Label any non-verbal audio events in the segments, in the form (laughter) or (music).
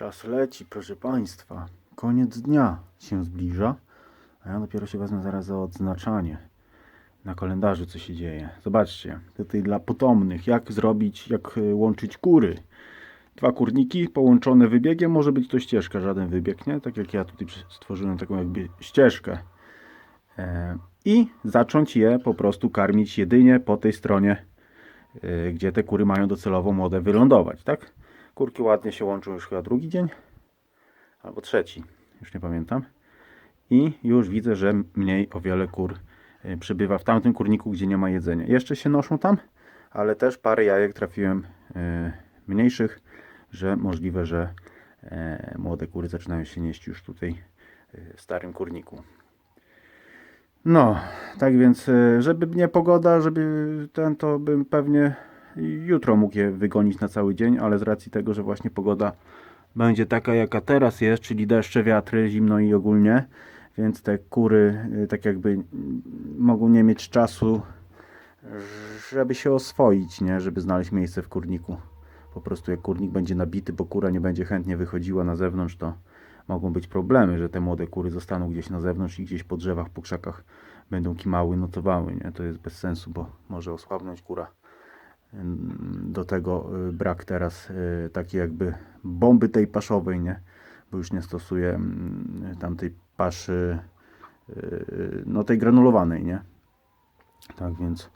Czas leci, proszę Państwa. Koniec dnia się zbliża, a ja dopiero się wezmę zaraz za odznaczanie na kalendarzu, co się dzieje. Zobaczcie, tutaj dla potomnych, jak zrobić, jak e, łączyć kury. Dwa kurniki połączone wybiegiem, może być to ścieżka, żaden wybieg, nie? Tak jak ja tutaj stworzyłem taką jakby ścieżkę. E, I zacząć je po prostu karmić jedynie po tej stronie, e, gdzie te kury mają docelowo młode wylądować, tak? Kurki ładnie się łączą już chyba drugi dzień, albo trzeci, już nie pamiętam. I już widzę, że mniej o wiele kur e, przybywa w tamtym kurniku, gdzie nie ma jedzenia. Jeszcze się noszą tam, ale też parę jajek trafiłem e, mniejszych, że możliwe, że e, młode kury zaczynają się nieść już tutaj e, w starym kurniku. No, tak więc, żeby nie pogoda, żeby ten, to bym pewnie jutro mógł je wygonić na cały dzień, ale z racji tego, że właśnie pogoda będzie taka, jaka teraz jest, czyli deszcze, wiatry, zimno i ogólnie, więc te kury y, tak jakby mogą nie mieć czasu, żeby się oswoić, nie? żeby znaleźć miejsce w kurniku. Po prostu jak kurnik będzie nabity, bo kura nie będzie chętnie wychodziła na zewnątrz, to mogą być problemy, że te młode kury zostaną gdzieś na zewnątrz i gdzieś po drzewach, po krzakach będą kimały, notowały. Nie? To jest bez sensu, bo może osłabnąć kura. Do tego y, brak teraz y, takiej jakby bomby tej paszowej, nie? Bo już nie stosuję mm, tamtej paszy, y, no tej granulowanej, nie? Tak więc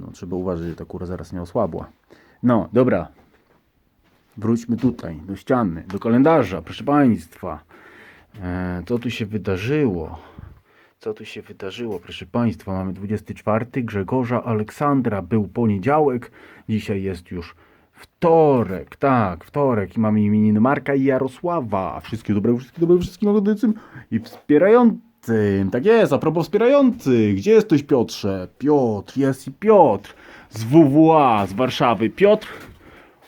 no, trzeba uważać, że ta kura zaraz nie osłabła. No, dobra. Wróćmy tutaj, do ściany, do kalendarza, proszę Państwa. E, co tu się wydarzyło? Co tu się wydarzyło, proszę Państwa? Mamy 24 Grzegorza Aleksandra. Był poniedziałek, dzisiaj jest już wtorek. Tak, wtorek i mamy imieniny Marka i Jarosława. Wszystkie dobre, wszystkie dobre, wszystkim oglądającym i wspierającym. Tak jest, a propos wspierających. Gdzie jesteś Piotrze? Piotr, jest i Piotr z WWA z Warszawy. Piotr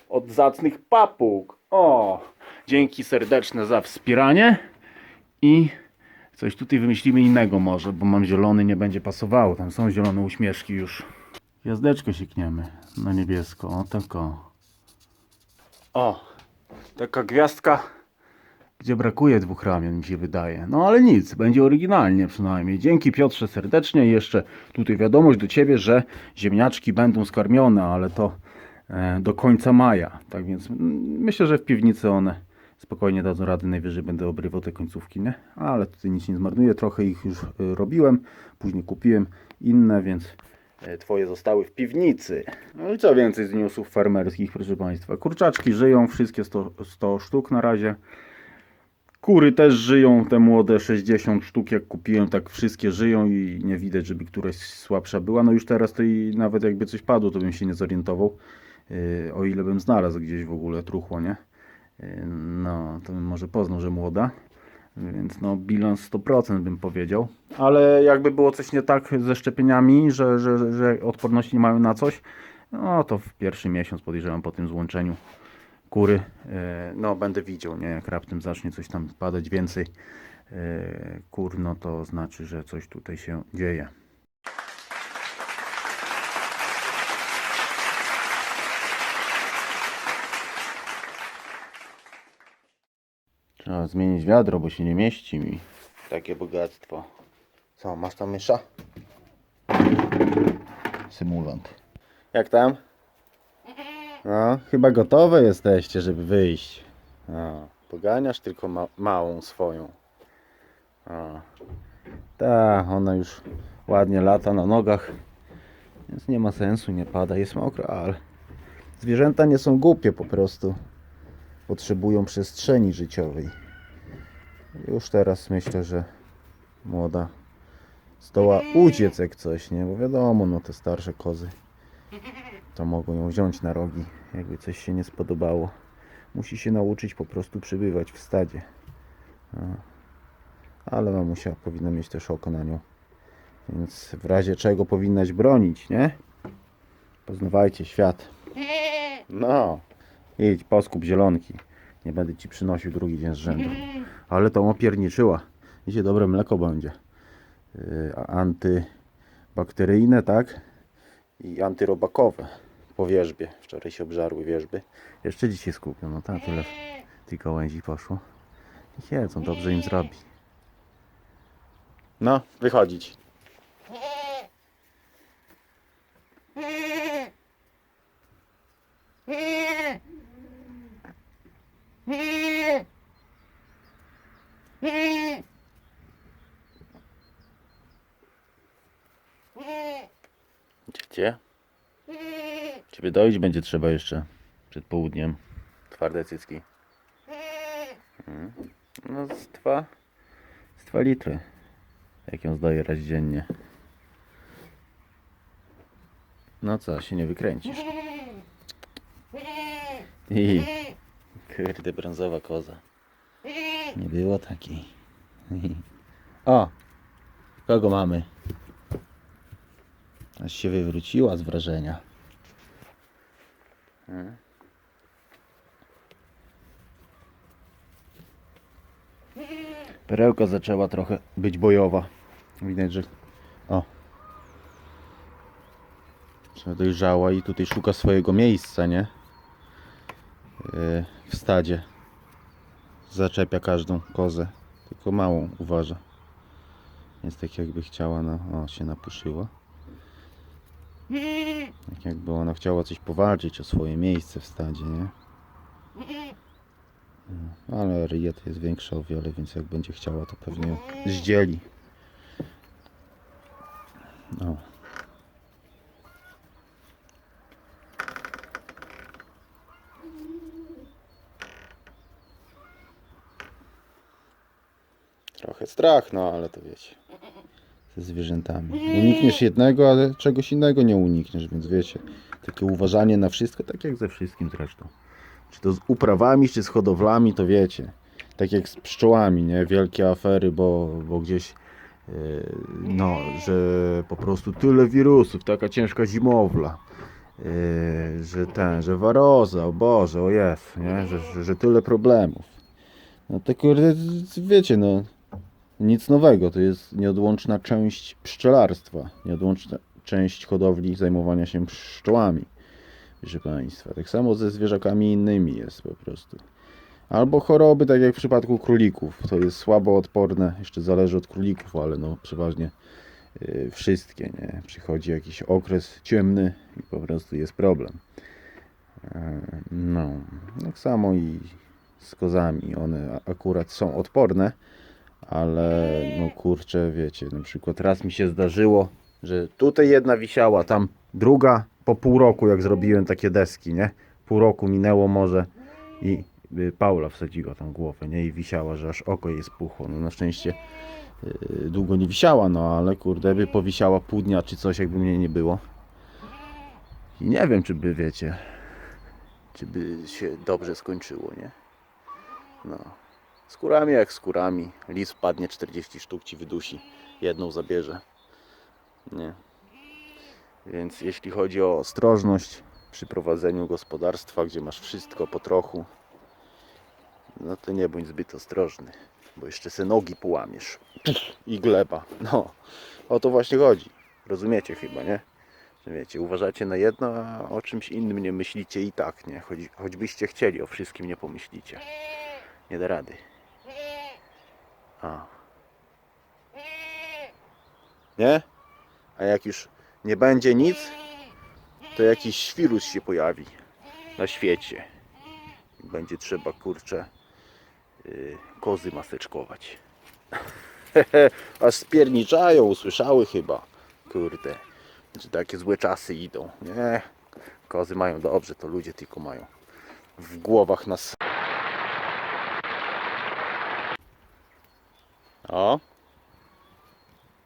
od zacnych papug. O, dzięki serdeczne za wspieranie i coś tutaj wymyślimy innego może, bo mam zielony, nie będzie pasowało. Tam są zielone uśmieszki już. Gwiazdeczkę siekniemy na niebiesko. O, tako. O, taka gwiazdka, gdzie brakuje dwóch ramion, mi się wydaje. No ale nic, będzie oryginalnie przynajmniej. Dzięki Piotrze serdecznie. I Jeszcze tutaj wiadomość do Ciebie, że ziemniaczki będą skarmione, ale to e, do końca maja. Tak więc mm, myślę, że w piwnicy one spokojnie dadzą radę. Najwyżej będę obrywał te końcówki, nie? Ale tutaj nic nie zmarnuję. Trochę ich już e, robiłem. Później kupiłem inne, więc e, Twoje zostały w piwnicy. No i co więcej z newsów farmerskich, proszę Państwa. Kurczaczki żyją, wszystkie 100, 100 sztuk na razie. Kury też żyją, te młode 60 sztuk jak kupiłem, tak wszystkie żyją i nie widać, żeby któraś słabsza była. No już teraz to i nawet jakby coś padło, to bym się nie zorientował. Yy, o ile bym znalazł gdzieś w ogóle truchło, nie? No, to może poznał, że młoda. Więc no bilans 100% bym powiedział. Ale jakby było coś nie tak ze szczepieniami, że, że, że odporności nie mają na coś, no to w pierwszy miesiąc podejrzewam po tym złączeniu kury, e, no będę widział, nie, jak raptem zacznie coś tam padać więcej e, kur, no to znaczy, że coś tutaj się dzieje. Trzeba zmienić wiadro, bo się nie mieści mi. Takie bogactwo. Co, masz tam mysza? Symulant. Jak tam? No, chyba gotowe jesteście, żeby wyjść. No, poganiasz tylko ma małą swoją. O. Ta, ona już ładnie lata na nogach, więc nie ma sensu, nie pada, jest mokro, ale zwierzęta nie są głupie po prostu. Potrzebują przestrzeni życiowej. Już teraz myślę, że młoda zdoła uciec jak coś, nie? Bo wiadomo, no te starsze kozy to mogą ją wziąć na rogi, jakby coś się nie spodobało. Musi się nauczyć po prostu przybywać w stadzie. No. Ale mamusia powinna mieć też oko na nią. Więc w razie czego powinnaś bronić, nie? Poznawajcie świat. No, idź, poskup zielonki. Nie będę ci przynosił drugi dzień z rzędu. Ale to opierniczyła. Wiecie, dobre mleko będzie. Yy, antybakteryjne, tak? i antyrobakowe po wierzbie. Wczoraj się obżarły wierzby. Jeszcze dzisiaj skupią. No tak, tyle, tej gałęzi poszło. I jedzą, dobrze im zrobi. No, wychodzić. Dojść będzie trzeba jeszcze przed południem. Twarde cycki. Mm. No z dwa, z dwa litry. Jak ją zdaję raz dziennie. No co, się nie wykręcisz. I kurde, brązowa koza. Nie było takiej. O! Kogo mamy? Aż się wywróciła z wrażenia. Perełka zaczęła trochę być bojowa. Widać, że. O. Że dojrzała i tutaj szuka swojego miejsca, nie? Yy, W stadzie. Zaczepia każdą kozę. Tylko małą uważa. Jest tak jakby chciała, no. O, się napuszyła. Tak jakby ona chciała coś powalczyć o swoje miejsce w stadzie, nie? No, Ale to jest większa o wiele, więc jak będzie chciała, to pewnie zdzieli. No. Trochę strach, no ale to wiecie. Ze zwierzętami. Unikniesz jednego, ale czegoś innego nie unikniesz, więc wiecie. Takie uważanie na wszystko, tak jak ze wszystkim zresztą. Czy to z uprawami, czy z hodowlami, to wiecie. Tak jak z pszczołami, nie? Wielkie afery, bo, bo gdzieś yy, no, że po prostu tyle wirusów, taka ciężka zimowla. Yy, że ten, że waroza, o Boże, o jest, nie? Że, że, że tyle problemów. No to kurde, wiecie, no nic nowego, to jest nieodłączna część pszczelarstwa, nieodłączna część hodowli zajmowania się pszczołami, proszę Państwa. Tak samo ze zwierzakami innymi jest po prostu. Albo choroby, tak jak w przypadku królików, to jest słabo odporne, jeszcze zależy od królików, ale no przeważnie y, wszystkie, nie? Przychodzi jakiś okres ciemny i po prostu jest problem. E, No, tak samo i z kozami, one akurat są odporne, ale no kurczę, wiecie, na przykład raz mi się zdarzyło, że tutaj jedna wisiała, tam druga po pół roku, jak zrobiłem takie deski, nie? Pół roku minęło może i y, Paula wsadziła tam głowę, nie? I wisiała, że aż oko jej spuchło. No na szczęście y, długo nie wisiała, no ale kurde, by powisiała pół dnia czy coś, jakby mnie nie było. I nie wiem, czy by, wiecie, czy by się dobrze skończyło, nie? No. Skórami jak skórami. Lis padnie 40 sztuk ci wydusi. Jedną zabierze. Nie. Więc jeśli chodzi o ostrożność przy prowadzeniu gospodarstwa, gdzie masz wszystko po trochu, no to nie bądź zbyt ostrożny, bo jeszcze se nogi połamiesz. I gleba. No, o to właśnie chodzi. Rozumiecie chyba, nie? Wiecie, uważacie na jedno, a o czymś innym nie myślicie i tak, nie? Choć, choćbyście chcieli, o wszystkim nie pomyślicie. Nie da rady. A. Nie? A jak już nie będzie nic, to jakiś wirus się pojawi na świecie. Będzie trzeba, kurczę, yy, kozy maseczkować. (laughs) Aż spierniczają, usłyszały chyba. Kurde, że takie złe czasy idą. Nie, kozy mają dobrze, to ludzie tylko mają w głowach nas. O,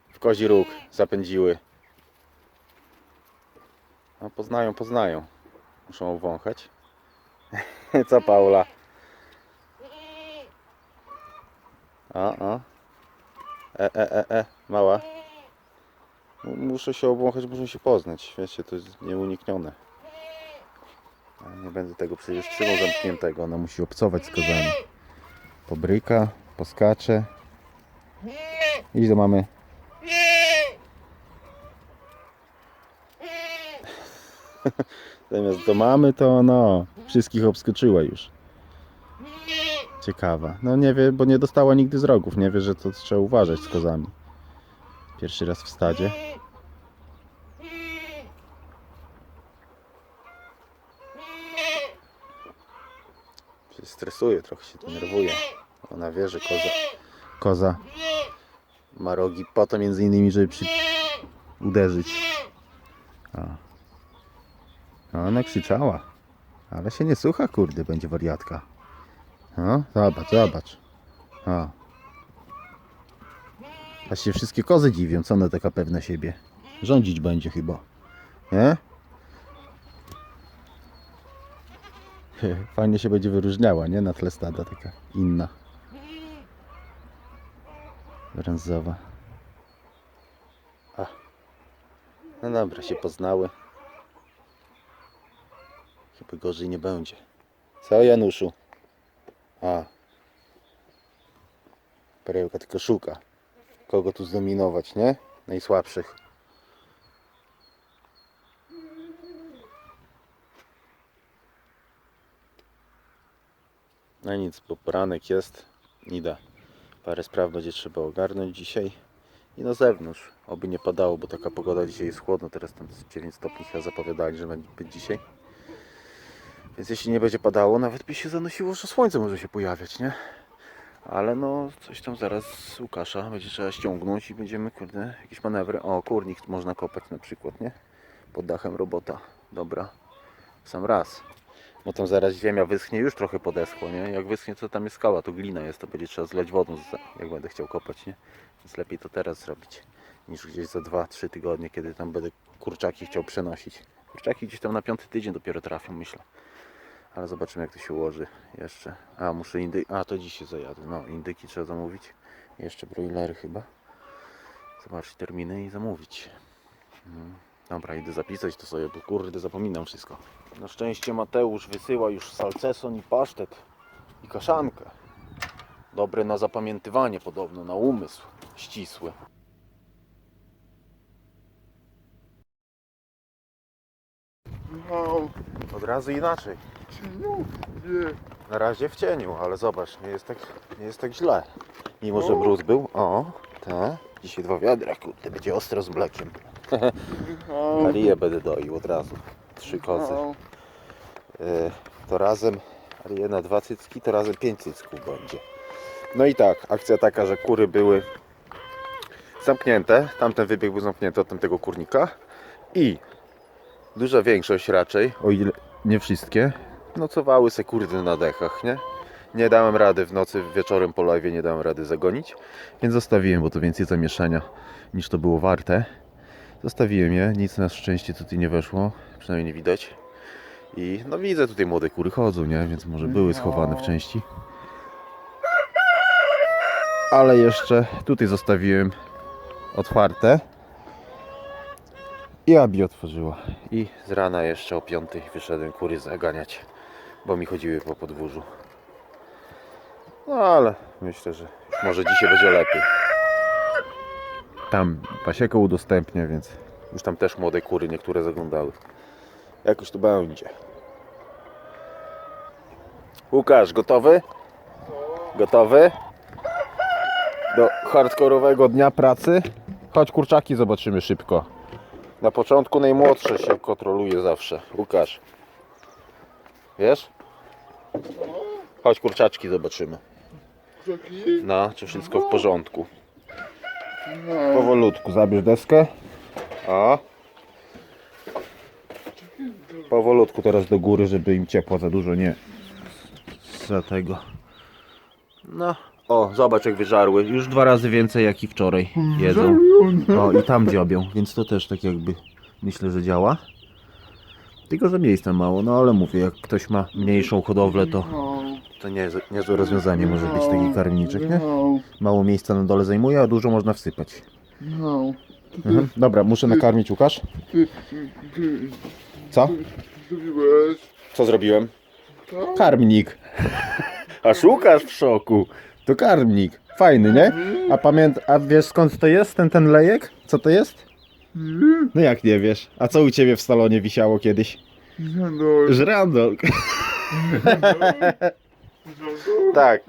w kozi róg zapędziły. No, poznają, poznają. Muszą wąchać. (laughs) Co Paula? O, o. E, e, e, e, mała. Muszę się obwąchać, muszę się poznać. Wiecie, to jest nieuniknione. Nie będę tego przecież trzymał zamkniętego. Ona musi obcować z kozami. Pobryka, poskacze. I do mamy. (laughs) Zamiast do mamy to no, wszystkich obskoczyła już. Ciekawa. No nie wie, bo nie dostała nigdy z rogów. Nie wie, że to trzeba uważać z kozami. Pierwszy raz w stadzie. Stresuje, trochę się denerwuje. Ona wie, że koza, koza ma rogi po to między innymi, żeby przy... uderzyć. A. A Ona krzyczała. Ale się nie słucha, kurde, będzie wariatka. No, zobacz, zobacz. O. Aż się wszystkie kozy dziwią, co ona taka pewna siebie. Rządzić będzie chyba. Nie? (laughs) Fajnie się będzie wyróżniała, nie? Na tle stada taka inna. Brązowa. A. No dobra, się poznały. Chyba gorzej nie będzie. Co Januszu? A. Perełka tylko szuka. Kogo tu zdominować, nie? Najsłabszych. No nic, bo poranek jest. Nida. Parę spraw będzie trzeba ogarnąć dzisiaj. I na zewnątrz. Oby nie padało, bo taka pogoda dzisiaj jest chłodno. Teraz tam z 9 stopni chyba zapowiadali, że będzie być dzisiaj. Więc jeśli nie będzie padało, nawet by się zanosiło, że słońce może się pojawiać, nie? Ale no, coś tam zaraz z Łukasza będzie trzeba ściągnąć i będziemy, kurde, jakieś manewry. O, kurnik można kopać na przykład, nie? Pod dachem robota. Dobra. W Sam raz. Bo tam zaraz ziemia wyschnie, już trochę podeschło, nie? Jak wyschnie, to tam jest skała, to glina jest, to będzie trzeba zleć wodą, jak będę chciał kopać, nie? Więc lepiej to teraz zrobić, niż gdzieś za 2-3 tygodnie, kiedy tam będę kurczaki chciał przenosić. Kurczaki gdzieś tam na piąty tydzień dopiero trafią, myślę. Ale zobaczymy jak to się ułoży jeszcze. A muszę indyki. A to dziś się zajadę. No indyki trzeba zamówić. Jeszcze broilery chyba. Zobaczyć terminy i zamówić. Mm. Dobra, idę zapisać to sobie, bo kurde zapominam wszystko. Na szczęście Mateusz wysyła już salceson i pasztet i kaszankę. Dobre na zapamiętywanie podobno, na umysł ścisły. No, Od razu inaczej. cieniu, nie. Na razie w cieniu, ale zobacz, nie jest tak, nie jest tak źle. Mimo, że mróz był. O, te. Dzisiaj dwa wiadra, kurde, będzie ostro z mlekiem. (laughs) No, Arię będę doił od razu. Trzy kozy. no, E, to razem, Arię na dwa cycki, to razem pięć cycków będzie. No i tak, akcja taka, że kury były zamknięte. Tamten wybieg był zamknięty od tamtego kurnika. I duża większość raczej, o ile nie wszystkie, nocowały se kurdy na dechach, nie? Nie dałem rady w nocy, wieczorem po live nie dałem rady zagonić, więc zostawiłem, bo to więcej zamieszania niż to było warte. Zostawiłem je, nic na szczęście tutaj nie weszło, przynajmniej nie widać. I no widzę tutaj młode kury chodzą, nie? Więc może były schowane w części. Ale jeszcze tutaj zostawiłem otwarte. I Abi otworzyła. I z rana jeszcze o piątej wyszedłem kury zaganiać, bo mi chodziły po podwórzu. No ale myślę, że może dzisiaj będzie lepiej. Tam pasiekę udostępnię, więc już tam też młode kury niektóre zaglądały. Jakoś to będzie. Łukasz, gotowy? Gotowy? Do hardkorowego dnia pracy? Chodź kurczaki zobaczymy szybko. Na początku najmłodsze się kontroluje zawsze. Łukasz. Wiesz? Chodź kurczaczki zobaczymy. No, czy wszystko w porządku. Powolutku zabierz deskę. O. Powolutku teraz do góry, żeby im ciepło za dużo nie za tego. No. O, zobacz jak wyżarły. Już dwa razy więcej jak i wczoraj jedzą. O, i tam dziobią, więc to też tak jakby myślę, że działa. Tylko, że miejsca mało, no ale mówię, jak ktoś ma mniejszą hodowlę, to, to nie, niezłe rozwiązanie może być taki karniczek, nie? No, Mało miejsca na dole zajmuje, a dużo można wsypać. no. Mhm. Dobra, muszę nakarmić Łukasz. Ty, ty, ty, Co? zrobiłeś? Co zrobiłem? Karmnik. (laughs) Aż Łukasz w szoku. To karmnik. Fajny, nie? A pamięt, a wiesz skąd to jest ten ten lejek? Co to jest? No jak nie wiesz? A co u ciebie w salonie wisiało kiedyś? żadol. Żrandol. (laughs) Tak.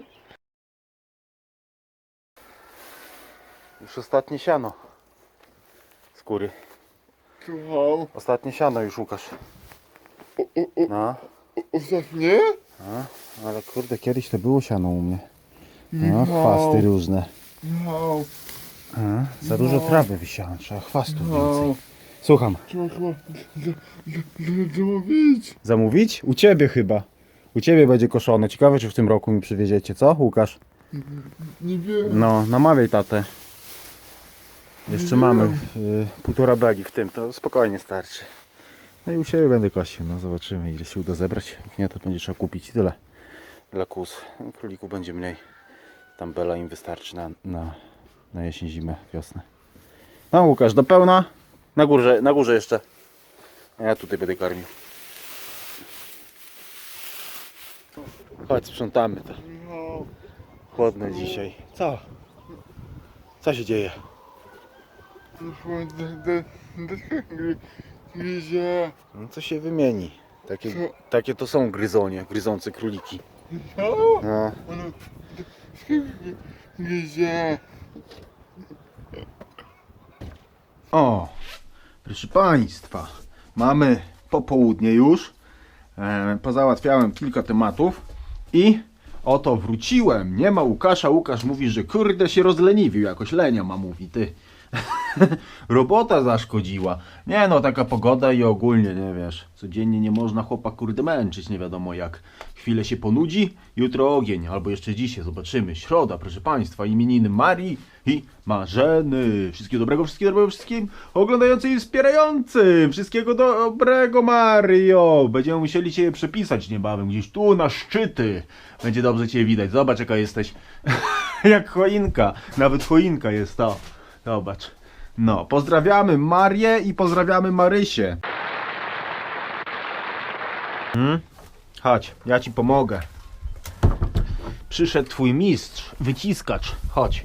Już ostatnie siano. Skóry. Słucham. Ostatnie siano już Łukasz. O, o, o, No. ostatnie? A, ale kurde, kiedyś to było siano u mnie. No, chwasty różne. Michał. A, za dużo trawy wisiałem, trzeba chwastu Michał. więcej. Słucham. Trzeba chyba za- za- za- zamówić. Zamówić? U ciebie chyba. U ciebie będzie koszone. Ciekawe, czy w tym roku mi przywieziecie, co Łukasz? Nie wiem. No, namawiaj tatę. Jeszcze mamy wiem. y, półtora bagi w tym, to spokojnie starczy. No i u siebie będę kosił, no zobaczymy ile się uda zebrać. Jak nie, to będzie trzeba kupić i tyle. Dla kus. Królików będzie mniej. Tam bela im wystarczy na, na, na jesień, zimę, wiosnę. No Łukasz, do pełna. Na górze, na górze jeszcze. A Ja tutaj będę karmił. Chodź, sprzątamy to. Michał. Chłodne dzisiaj. Co? Co się dzieje? Michał, da- da- da- gry- Gryzie. No co się wymieni? Takie, takie to są gryzonie, gryzące króliki. No. Gryzie. O, proszę Państwa, mamy popołudnie już. E, pozałatwiałem kilka tematów i oto wróciłem. Nie ma Łukasza. Łukasz mówi, że kurde się rozleniwił. Jakoś lenia ma, mówi ty. (laughs) Robota zaszkodziła. Nie no, taka pogoda i ogólnie, nie wiesz, codziennie nie można chłopa kurde męczyć, nie wiadomo jak. Chwilę się ponudzi, jutro ogień, albo jeszcze dzisiaj, zobaczymy. Środa, proszę Państwa, imieniny Marii i Marzeny. Wszystkiego dobrego, wszystkiego dobrego wszystkim oglądającym i wspierającym. Wszystkiego dobrego, Mario. Będziemy musieli Cię przepisać niebawem, gdzieś tu na szczyty. Będzie dobrze Cię widać. Zobacz jaka jesteś. (laughs) jak choinka. Nawet choinka jest to. Zobacz. No, pozdrawiamy Marię i pozdrawiamy Marysię. Hmm? Chodź, ja ci pomogę. Przyszedł twój mistrz, wyciskacz. Chodź.